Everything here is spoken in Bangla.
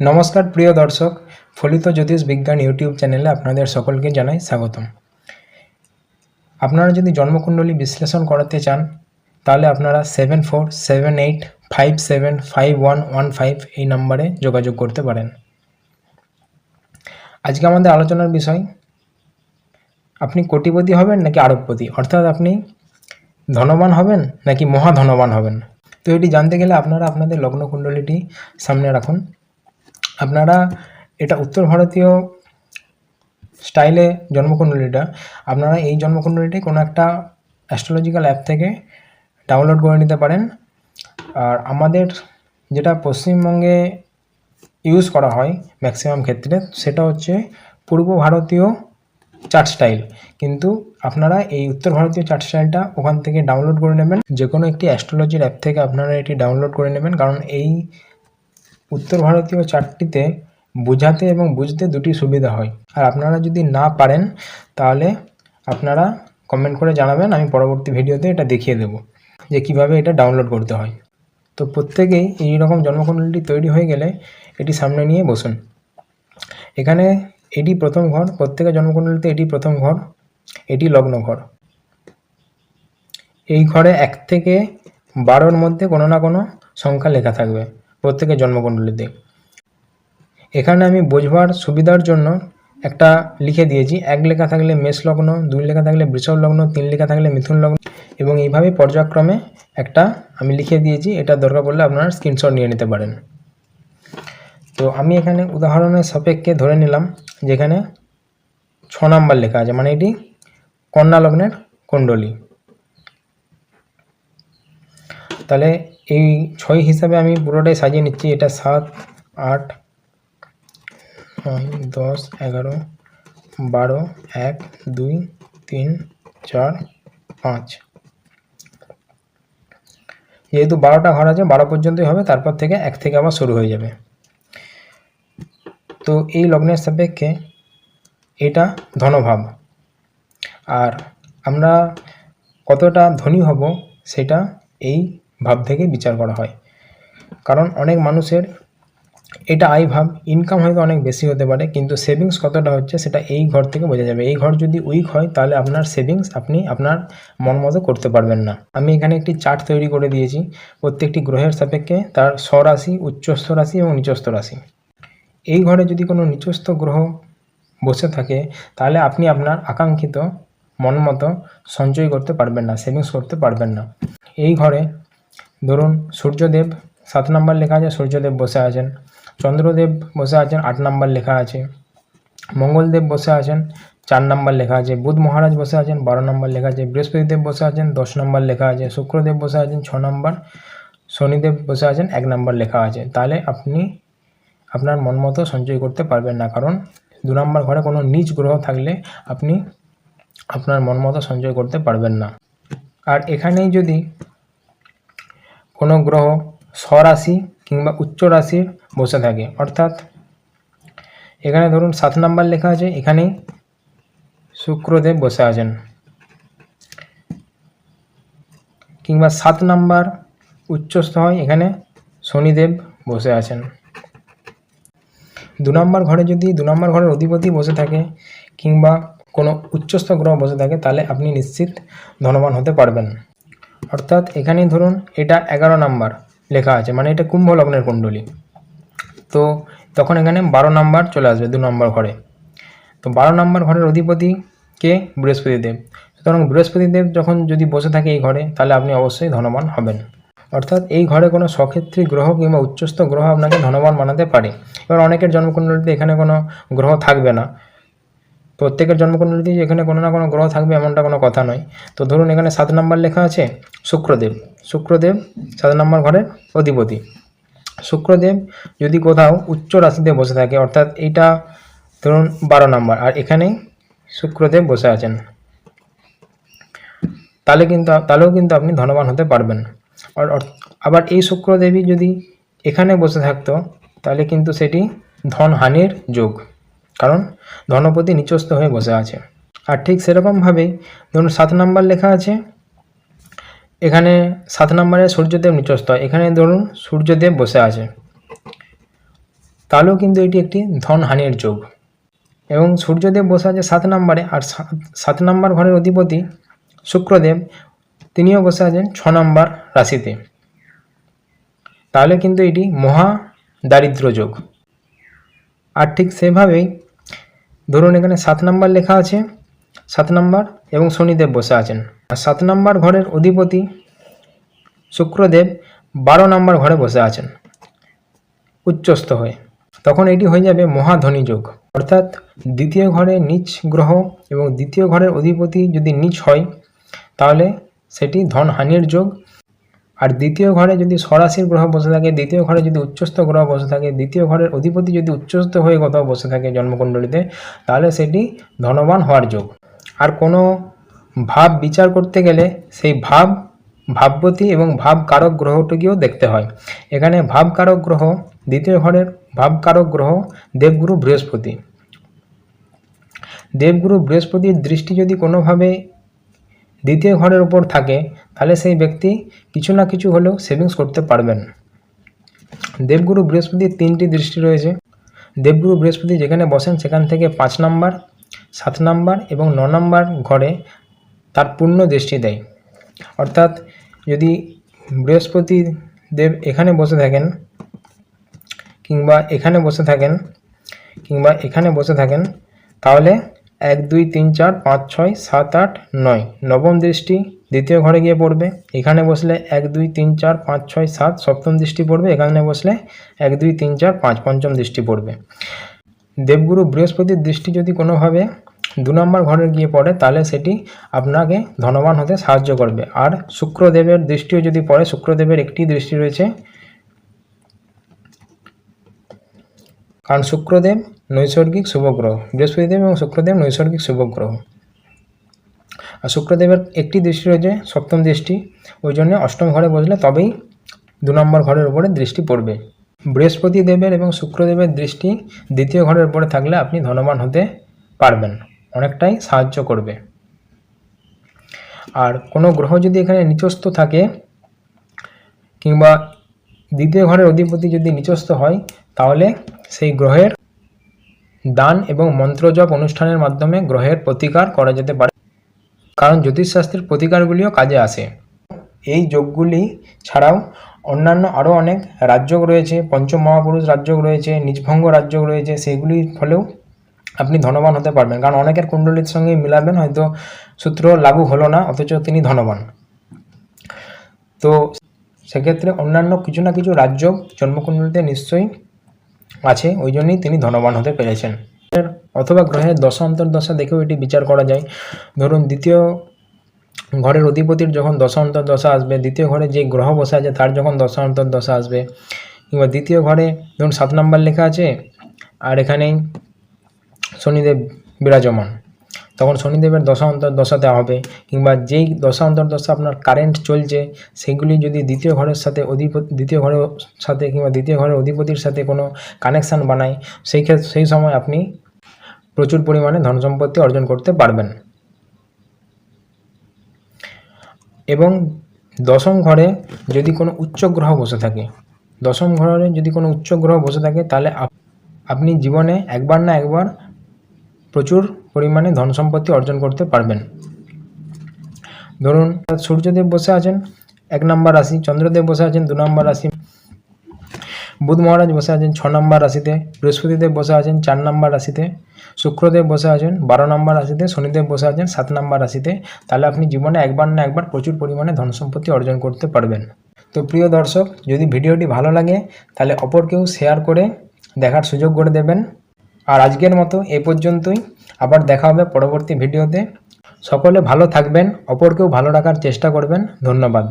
নমস্কার, প্রিয় দর্শক, ফলিত জ্যোতিষ বিজ্ঞান ইউটিউব চ্যানেলে আপনাদের সকলকে জানাই স্বাগতম। আপনারা যদি জন্মকুণ্ডলী বিশ্লেষণ করাতে চান, তাহলে আপনারা seven four seven eight five seven five one one five এই নম্বরে যোগাযোগ করতে পারেন। আজকে আমাদের আলোচনার বিষয়, আপনি কোটিপতি হবেন নাকি আরবপতি অর্থাৎ আপনি ধনবান হবেন নাকি মহাধনবান হবেন? তো এটি জানতে গেলে আপনারা আপনাদের লগ্নকুণ্ডলীটি সামনে রাখুন। আপনারা এটা উত্তর ভারতীয় স্টাইলে জন্মকুণ্ডলীটা আপনারা এই জন্মকুণ্ডলীটি কোনো একটা অ্যাস্ট্রোলজিক্যাল অ্যাপ থেকে ডাউনলোড করে নিতে পারেন। আর আমাদের যেটা পশ্চিমবঙ্গে ইউজ করা হয় ম্যাক্সিমাম ক্ষেত্রে, সেটা হচ্ছে পূর্ব ভারতীয় চার্ট স্টাইল কিন্তু আপনারা এই উত্তর ভারতীয় চার্ট স্টাইলটা ওখান থেকে ডাউনলোড করে নেবেন। যে কোনো একটি অ্যাস্ট্রোলজির অ্যাপ থেকে আপনারা এটি ডাউনলোড করে নেবেন। কারণ এই উত্তর ভারতীয় চার্টটিতে বোঝাতে এবং বুঝতে দুটি সুবিধা হয়। আর আপনারা যদি না পারেন, তাহলে আপনারা কমেন্ট করে জানাবেন, আমি পরবর্তী ভিডিওতে এটা দেখিয়ে দেবো যে কীভাবে এটা ডাউনলোড করতে হয়। তো প্রত্যেকেই এই রকম জন্মকুণ্ডলী তৈরি হয়ে গেলে এটি সামনে নিয়ে বসুন। এখানে এটি প্রথম ঘর, প্রত্যেকের জন্মকুণ্ডলীতে এটি প্রথম ঘর, এটি লগ্ন ঘর। এই ঘরে এক থেকে বারোর মধ্যে কোনো না কোনো সংখ্যা লেখা থাকবে। প্রত্যেকের জন্মকুণ্ডলীতে এখানে আমি বোঝবার সুবিধার জন্য একটা লিখে দিয়েছি। এক লেখা থাকলে মেষ লগ্ন, দুই লেখা থাকলে বৃষভ লগ্ন, তিন লেখা থাকলে মিথুন লগ্ন এবং এইভাবে পর্যায়ক্রমে একটা আমি লিখে দিয়েছি। এটা দরকার পড়লে আপনারা স্ক্রিনশট নিয়ে নিতে পারেন। তো আমি এখানে উদাহরণের সাপেক্ষে ধরে নিলাম, যেখানে ছ নাম্বার লেখা আছে মানে এটি কন্যা লগ্নের কুণ্ডলী। তাহলে এই ছয় হিসাবে আমি পুরোটাই সাজিয়ে নিচ্ছি, এটা সাত, আট, নয়, দশ, এগারো, বারো, এক, দুই, তিন, চার, পাঁচ। যেহেতু বারোটা ঘর আছে, বারো পর্যন্তই হবে, তারপর থেকে এক থেকে আবার শুরু হয়ে যাবে। তো এই লগ্নের সাপেক্ষে এটা ধনভাব। আর আমরা কতটা ধনী হব, সেটা এই ভাব থেকে বিচার করা হয়। কারণ অনেক মানুষের এটা আয় ভাব ইনকাম হয়তো অনেক বেশি হতে পারে, কিন্তু সেভিংস কতটা হচ্ছে সেটা এই ঘর থেকে বোঝা যাবে। এই ঘর যদি উইক হয়, তাহলে আপনার সেভিংস আপনি আপনার মন মতো করতে পারবেন না। আমি এখানে একটি চার্ট তৈরি করে দিয়েছি। প্রত্যেকটি গ্রহের সাপেক্ষে তার স্বরাশি, উচ্চস্থ রাশি এবং নিচস্থ রাশি। এই ঘরে যদি কোনো নিচস্থ গ্রহ বসে থাকে, তাহলে আপনি আপনার আকাঙ্ক্ষিত মন মতো সঞ্চয় করতে পারবেন না সেভিংস করতে পারবেন না। এই ঘরে ধরুন সূর্যদেব সাত নম্বর লেখা আছে, সূর্যদেব বসে আছেন। চন্দ্রদেব বসে আছেন, আট নম্বর লেখা আছে। মঙ্গলদেব বসে আছেন, চার নম্বর লেখা আছে। বুধ মহারাজ বসে আছেন, বারো নম্বর লেখা আছে। বৃহস্পতিদেব বসে আছেন, দশ নম্বর লেখা আছে। শুক্রদেব বসে আছেন, ছ নম্বর। শনিদেব বসে আছেন, এক নম্বর লেখা আছে। তাহলে আপনি আপনার মন মতো সঞ্চয় করতে পারবেন না, কারণ দু নম্বর ঘরে কোনো নিচ গ্রহ থাকলে আপনি আপনার মন মতো সঞ্চয় করতে পারবেন না। আর এখানেই যদি কোনো গ্রহ স্বরাশি কিংবা উচ্চ রাশির বসে থাকে। অর্থাৎ এখানে ধরুন সাত নাম্বার লেখা আছে, এখানেই শুক্রদেব বসে আছেন। কিংবা সাত নাম্বার উচ্চস্থ হয়, এখানে শনিদেব বসে আছেন। দু নম্বর ঘরে যদি, দু নম্বর ঘরের অধিপতি বসে থাকে কিংবা কোনো উচ্চস্থ গ্রহ বসে থাকে, তাহলে আপনি নিশ্চিত ধনবান হতে পারবেন। অর্থাৎ এখানেই ধরুন এটা এগারো নাম্বার লেখা আছে মানে এটা কুম্ভ লগ্নের কুণ্ডলী। তো তখন এখানে বারো নাম্বার চলে আসবে দু নম্বর ঘরে। তো বারো নম্বর ঘরের অধিপতি কে? বৃহস্পতিদেব। সুতরাং বৃহস্পতিদেব যখন যদি বসে থাকে এই ঘরে, তাহলে আপনি অবশ্যই ধনবান হবেন। অর্থাৎ এই ঘরে কোনো সক্ষেত্রী গ্রহ কিংবা উচ্চস্থ গ্রহ আপনাকে ধনবান বানাতে পারে। এবার অনেকের জন্মকুণ্ডলীতে এখানে কোনো গ্রহ থাকবে না। প্রত্যেকের জন্মকুণ্ডলীতে এখানে কোনো না কোনো গ্রহ থাকবে এমনটা কোনো কথা নয়। তো ধরুন এখানে সাত নম্বর লেখা আছে, শুক্রদেব। শুক্রদেব সাত নম্বর ঘরের অধিপতি। শুক্রদেব যদি কোথাও উচ্চ রাশিতে বসে থাকে, অর্থাৎ এইটা ধরুন বারো নম্বর, আর এখানেই শুক্রদেব বসে আছেন। তাহলে কিন্তু তাহলেও কিন্তু আপনি ধনবান হতে পারবেন। আর আবার এই শুক্রদেবী যদি এখানে বসে থাকতো, তাহলে কিন্তু সেটি ধন হানির যোগ। কারণ ধনপতি নিচস্থ হয়ে বসে আছে। আর ঠিক সেরকমভাবেই ধরুন সাত নাম্বার লেখা আছে, এখানে সাত নম্বরে সূর্যদেব নিচস্থ, এখানে ধরুন সূর্যদেব বসে আছে। তাহলেও কিন্তু এটি একটি ধন হানির যোগ। এবং সূর্যদেব বসে আছে সাত নম্বরে, আর সাত নম্বর ঘরের অধিপতি শুক্রদেব, তিনিও বসে আছেন ছ নম্বর রাশিতে। তাহলে কিন্তু এটি মহা দারিদ্র যোগ। আর ঠিক সেভাবেই ধরুন এখানে সাত নাম্বার লেখা আছে, সাত নাম্বার, এবং শনিদেব বসে আছেন। আর সাত নম্বর ঘরের অধিপতি শুক্রদেব বারো নাম্বার ঘরে বসে আছেন, উচ্চস্থ হয়ে। তখন এটি হয়ে যাবে মহাধনী যোগ। অর্থাৎ দ্বিতীয় ঘরে নিচ গ্রহ এবং দ্বিতীয় ঘরের অধিপতি যদি নিচ হয়, তাহলে সেটি ধন হানির যোগ আর দ্বিতীয় ঘরে যদি সরাসির গ্রহ বসে থাকে, দ্বিতীয় ঘরে যদি উচ্চস্থ গ্রহ বসে থাকে, দ্বিতীয় ঘরের অধিপতি যদি উচ্চস্থ হয়ে কোথাও বসে থাকে জন্মকুণ্ডলিতে, তাহলে সেটি ধনবান হওয়ার যোগ। আর কোনো ভাব বিচার করতে গেলে সেই ভাব, ভাববতী এবং ভাবকারক গ্রহটিকেও দেখতে হয়। এখানে ভাবকারক গ্রহ, দ্বিতীয় ঘরের ভাবকারক গ্রহ দেবগুরু বৃহস্পতি। দেবগুরু বৃহস্পতির দৃষ্টি যদি কোনোভাবে দ্বিতীয় ঘরের উপর থাকে, তাহলে সেই ব্যক্তি কিছু না কিছু হলেও সেভিংস করতে পারবেন। দেবগুরু বৃহস্পতির তিনটি দৃষ্টি রয়েছে। দেবগুরু বৃহস্পতি যেখানে বসেন, সেখান থেকে পাঁচ নাম্বার, সাত নাম্বার এবং ন নাম্বার ঘরে তার পূর্ণ দৃষ্টি দেয়। অর্থাৎ যদি বৃহস্পতি দেব এখানে বসে থাকেন কিংবা এখানে বসে থাকেন কিংবা এখানে বসে থাকেন, তাহলে এক দুই তিন চার পাঁচ ছয় সাত আট নয়। নবম দৃষ্টি, দ্বিতীয় ঘরে গিয়ে পড়বে। এখানে বসলে এক দুই তিন চার পাঁচ ছয় সাত, সপ্তম দৃষ্টি পড়বে। এখানে বসলে এক দুই তিন চার পাঁচ, পঞ্চম দৃষ্টি পড়বে। দেবগুরু বৃহস্পতির দৃষ্টি যদি কোনোভাবে দু নম্বর ঘরে গিয়ে পড়ে, তাহলে সেটি আপনাকে ধনবান হতে সাহায্য করবে। আর শুক্রদেবের দৃষ্টিও যদি পড়ে, শুক্রদেবের একটি দৃষ্টি রয়েছে কারণ শুক্রদেব নৈসর্গিক শুভগ্রহ। বৃহস্পতিদেব এবং শুক্রদেব নৈসর্গিক শুভগ্রহ। আর শুক্রদেবের একটি দৃষ্টি রয়েছে সপ্তম দৃষ্টি। ওই জন্য অষ্টম ঘরে বসলে তবেই দু নম্বর ঘরের উপরে দৃষ্টি পড়বে। বৃহস্পতি দেবের এবং শুক্রদেবের দৃষ্টি দ্বিতীয় ঘরের উপরে থাকলে আপনি ধনবান হতে পারবেন। অনেকটাই সাহায্য করবে। আর কোনো গ্রহ যদি এখানে নিচস্থ থাকে কিংবা দ্বিতীয় ঘরের অধিপতি যদি নিচস্থ হয়, তাহলে সেই গ্রহের দান এবং মন্ত্রজপ অনুষ্ঠানের মাধ্যমে গ্রহের প্রতিকার করা যেতে পারে। কারণ জ্যোতিষশাস্ত্রের প্রতিকারগুলিও কাজে আসে। এই যোগগুলি ছাড়াও অন্যান্য আরও অনেক রাজযোগ রয়েছে পঞ্চম মহাপুরুষ রাজযোগ রয়েছে, নিজভঙ্গ রাজযোগ রয়েছে, সেগুলির ফলেও আপনি ধনবান হতে পারবেন। কারণ অনেকের কুণ্ডলীর সঙ্গে মিলাবেন, হয়তো সূত্র লাগু হলো না, অথচ তিনি ধনবান। তো সেক্ষেত্রে অন্যান্য কিছু না কিছু রাজ্য জন্মকুণ্ডলীতে নিশ্চয়ই আছে, ওই জন্যই তিনি ধনবান হতে পেরেছেন। অথবা গ্রহের দশা অন্তর্দশা দেখেও এটি বিচার করা যায়। ধরুন, দ্বিতীয় ঘরের অধিপতির যখন দশা অন্তর্দশা আসবে, দ্বিতীয় ঘরে যে গ্রহ বসে আছে তার যখন দশা অন্তর্দশা আসবে, কিংবা দ্বিতীয় ঘরে ধরুন, সাত নাম্বার লেখা আছে, আর এখানেই শনিদেব বিরাজমান। তখন শনিদেবের দশা অন্তর্দশাতে হবে কিংবা যেই দশা অন্তর্দশা আপনার কারেন্ট চলছে, সেগুলি যদি দ্বিতীয় ঘরের সাথে অধিপতি, দ্বিতীয় ঘরের সাথে কিংবা দ্বিতীয় ঘরের অধিপতির সাথে কোনো কানেকশান বানায়, সেই ক্ষেত্রে, সেই সময় আপনি প্রচুর পরিমাণে ধন সম্পত্তি অর্জন করতে পারবেন। এবং দশম ঘরে যদি কোনো উচ্চ গ্রহ বসে থাকে, দশম ঘরে যদি কোনো উচ্চ গ্রহ বসে থাকে, তাহলে আপনি জীবনে একবার না একবার প্রচুর পরিমাণে ধন সম্পত্তি অর্জন করতে পারবেন। ধরুন, সূর্যদেব বসে আছেন, এক নম্বর রাশি, চন্দ্রদেব বসে আছেন, দু নম্বর রাশি, বুধ মহারাজ বসে আছেন, ছ নম্বর রাশিতে, বৃহস্পতিদেব বসে আছেন, চার নম্বর রাশিতে, শুক্রদেব বসে আছেন, বারো নম্বর রাশিতে, শনিদেব বসে আছেন, সাত নম্বর রাশিতে, তাহলে আপনি জীবনে একবার না একবার প্রচুর পরিমাণে ধন সম্পত্তি অর্জন করতে পারবেন। তো প্রিয় দর্শক, যদি ভিডিওটি ভালো লাগে, তাহলে অপরকেও শেয়ার করে দেখার সুযোগ করে দেবেন। আর আজকের মতো এ পর্যন্তই। আবার দেখা হবে পরবর্তী ভিডিওতে। সকলে ভালো থাকবেন, অপরকেও ভালো রাখার চেষ্টা করবেন। ধন্যবাদ।